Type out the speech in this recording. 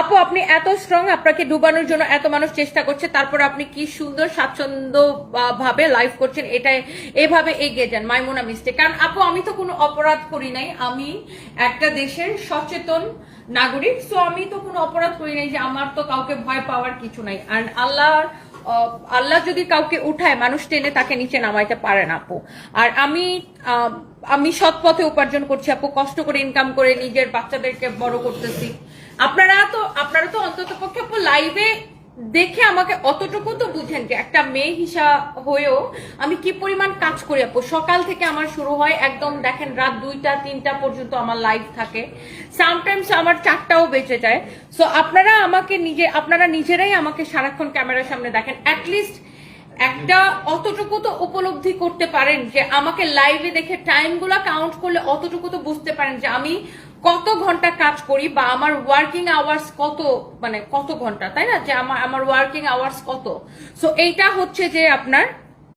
আপু, আপনি এত স্ট্রং আপনাকে ডুবানোর জন্য এত মানুষ চেষ্টা করছে, তারপর আপনি কি সুন্দর, স্বাচ্ছন্দ্য ভাবে লাইভ করছেন, এটাই, এভাবে এগিয়ে যান, মাইমোনা মিস্টেক কারণ আপু, আমি তো কোনো অপরাধ করি নাই, আমি একটা দেশের সচেতন নাগরিক সো আমি তো কোনো অপরাধ করি নাই যে আমার তো কাউকে ভয় পাওয়ার কিছু নাই। আর আল্লাহ আল্লাহ যদি কাউকে উঠায়, মানুষ টেনে তাকে নিচে নামাইতে পারে না, আপু। আর আমি আমি সৎ পথে উপার্জন করছি, আপু, কষ্ট করে ইনকাম করে নিজের বাচ্চাদেরকে বড় করতেছি। আপনারা তো আপনারা তো অন্তত পক্ষে লাইভে দেখে আমাকে অতটুকু তো বুঝেন যে একটা মেয়ে হিসা হয়েও আমি কি পরিমাণ কাজ করি আপু? সকাল থেকে আমার শুরু হয় একদম দেখেন রাত দুইটা, তিনটা পর্যন্ত আমার লাইভ থাকে। সামটাইমস আমার চারটাও বেঁচে যায়। সো আপনারা আমাকে নিজে, আপনারা নিজেরাই আমাকে সারাক্ষণ ক্যামেরার সামনে দেখেন। অ্যাটলিস্ট একটা অতটুকু তো উপলব্ধি করতে পারেন যে আমাকে লাইভে দেখে টাইমগুলো কাউন্ট করলে অতটুকু তো বুঝতে পারেন যে আমি কত ঘণ্টা কাজ করি বা আমার ওয়ার্কিং আওয়ার্স কত মানে কত ঘণ্টা, তাই না? যে আমার আমার ওয়ার্কিং আওয়ার্স কত? সো এইটা হচ্ছে যে আপনার